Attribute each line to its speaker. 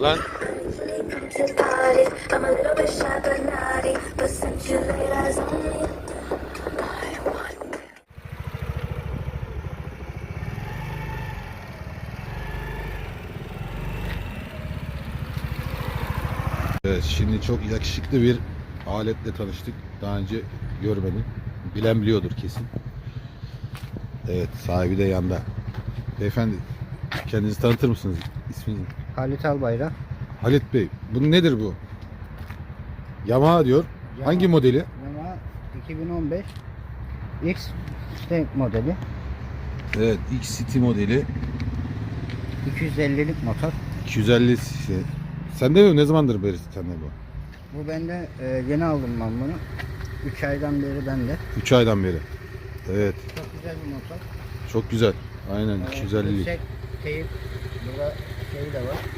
Speaker 1: Lan. Evet, şimdi çok yakışıklı bir aletle tanıştık. Daha önce görmedim. Bilen biliyordur kesin. Evet, sahibi de yanda. Beyefendi, kendinizi tanıtır mısınız? İsminiz?
Speaker 2: Halit Albayrak.
Speaker 1: Halit Bey, bu nedir bu? Yamaha diyor. Hangi modeli?
Speaker 2: Yamaha 2015 X Tank modeli.
Speaker 1: Evet, X-City modeli.
Speaker 2: 250'lik motor.
Speaker 1: 250 cc. Sende mi? Ne zamandır beri sende bu?
Speaker 2: Bu bende e, yeni aldım ben bunu. 3 aydan beri bende.
Speaker 1: 3 aydan beri. Evet,
Speaker 2: Çok güzel bir motor.
Speaker 1: çok güzel. Aynen
Speaker 2: E,
Speaker 1: 250'lik.
Speaker 2: Yüksek teyip burada Giấy.